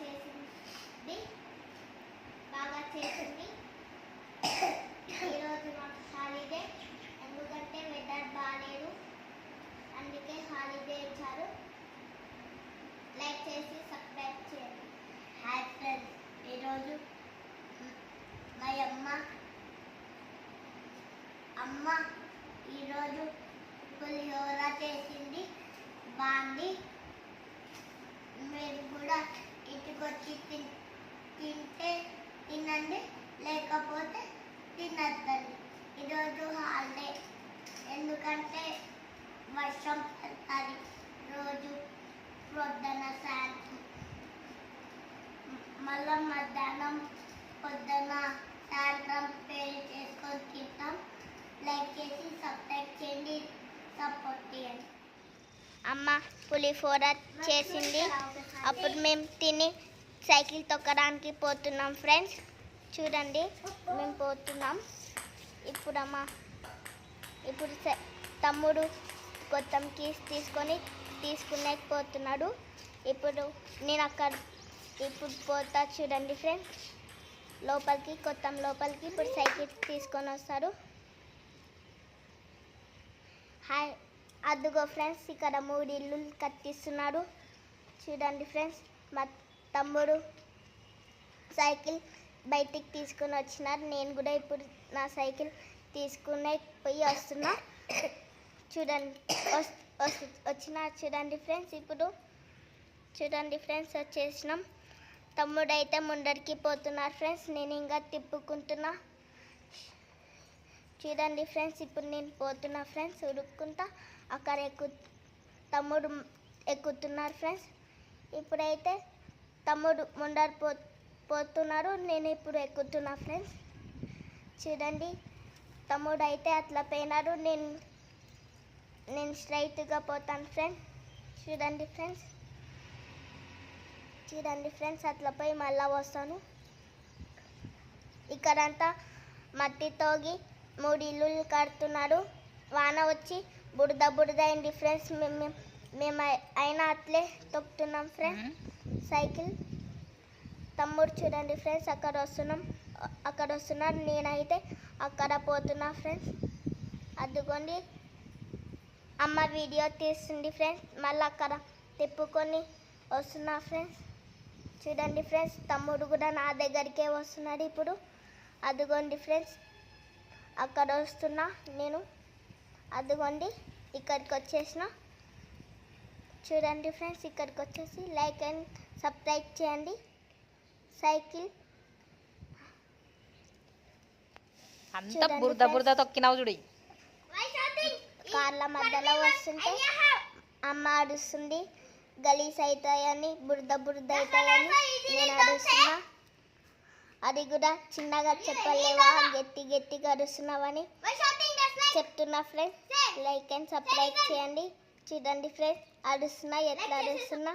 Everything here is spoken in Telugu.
చేసింది. బాగా చేసింది. ఈరోజు మాకు హాలిడే. ఎందుకంటే వెదర్ బాగాలేదు అందుకే హాలిడే ఇచ్చారు. లైక్ చేసి సబ్స్క్రైబ్ చేయండి. హాయ్ ఫ్రెండ్స్ ఈరోజు మా అమ్మ అమ్మ ఈరోజు పులిహోర చేసింది బాగుంది మీరు కూడా ఇంటికొచ్చి తిన్ తింటే తినండి లేకపోతే తినద్దండి. ఈరోజు హాలిడే. ఎందుకంటే వర్షం పడుతుంది. రోజు పొద్దున సాయంత్రం. మళ్ళా మధ్యాహ్నం పొద్దున సాయంత్రం పేరు చేసుకొని తింటాం. లైక్ చేసి సబ్స్క్రైబ్ చేయండి సపోర్ట్ చేయండి. అమ్మ పులిహోర చేసింది. అప్పుడు మేము తిని సైకిల్ తొక్కడానికి పోతున్నాం ఫ్రెండ్స్. చూడండి మేము పోతున్నాం. ఇప్పుడు అమ్మ ఇప్పుడు తమ్ముడు కొత్త కీస్ తీసుకొని తీసుకునేకపోతున్నాడు. ఇప్పుడు నేను అక్కడ ఇప్పుడు పోతా చూడండి ఫ్రెండ్స్ లోపలికి కొత్త లోపలికి ఇప్పుడు సైకిల్ తీసుకొని వస్తాడు. హాయ్ అదుగో ఫ్రెండ్స్ ఇక్కడ మూడు ఇల్లు కట్టిస్తున్నాడు. చూడండి ఫ్రెండ్స్ మా తమ్ముడు సైకిల్ బయటికి తీసుకుని వచ్చినారు. నేను కూడా ఇప్పుడు నా సైకిల్ తీసుకునే పోయి వస్తున్నా. చూడండి వచ్చిన చూడండి ఫ్రెండ్స్. ఇప్పుడు చూడండి ఫ్రెండ్స్ వచ్చేసినాం. తమ్ముడు అయితే ముందరికి పోతున్నారు ఫ్రెండ్స్. నేను ఇంకా తిప్పుకుంటున్నా. చూడండి ఫ్రెండ్స్ ఇప్పుడు నేను పోతున్నా ఫ్రెండ్స్. ఉరుక్కుంటా అక్కడ ఎక్కు తమ్ముడు ఎక్కుతున్నారు ఫ్రెండ్స్. ఇప్పుడైతే తమ్ముడు ముందర పో పోతున్నారు. నేను ఇప్పుడు ఎక్కుతున్నా ఫ్రెండ్స్. చూడండి. తమ్ముడు అయితే అట్లా పోయినాడు. నేను నేను స్ట్రైట్గా పోతాను ఫ్రెండ్స్ చూడండి ఫ్రెండ్స్. చూడండి ఫ్రెండ్స్ అట్లా పోయి మళ్ళా వస్తాను. ఇక్కడంతా మట్టి తోగి మూడు ఇల్లు కడుతున్నాడు. వాన వచ్చి బుడద బుడద అయింది ఫ్రెండ్స్. మేము మేము అయినా అట్లే తొక్కుతున్నాం ఫ్రెండ్స్ సైకిల్. తమ్ముడు చూడండి ఫ్రెండ్స్ అక్కడ వస్తున్నాం. అక్కడ వస్తున్నాడు నేనైతే అక్కడ పోతున్నా ఫ్రెండ్స్. అద్దుకోండి అమ్మ వీడియో తీస్తుంది ఫ్రెండ్స్. మళ్ళీ అక్కడ తిప్పుకొని వస్తున్నా ఫ్రెండ్స్. చూడండి ఫ్రెండ్స్ తమ్ముడు కూడా నా దగ్గరికే వస్తున్నాడు ఇప్పుడు. అదిగోండి ఫ్రెండ్స్. అక్కడ వస్తున్నా నేను. అదిగోండి. ఇక్కడికి వచ్చేసిన. చూడండి ఫ్రెండ్స్ ఇక్కడికి వచ్చేసి లైక్ అండ్ సబ్స్క్రైబ్ చేయండి. సైకిల్. అంత బురద. బురద తొక్కినావు చూడు. కార్ల మధ్యలో వస్తుంటే అమ్మ అడుస్తుంది గలీస్ అవుతాయని బురద బురద అవుతాయని నేను అడుస్తున్నా అది కూడా చిన్నగా చెప్పలేవా? గట్టి గట్టిగా అరుస్తున్నావని చెప్తున్నా ఫ్రెండ్స్ లైక్ అండ్ సబ్స్క్రైబ్ చేయండి. చూడండి ఫ్రెండ్స్ అడుస్తున్నా ఎట్లా అరుస్తున్నా?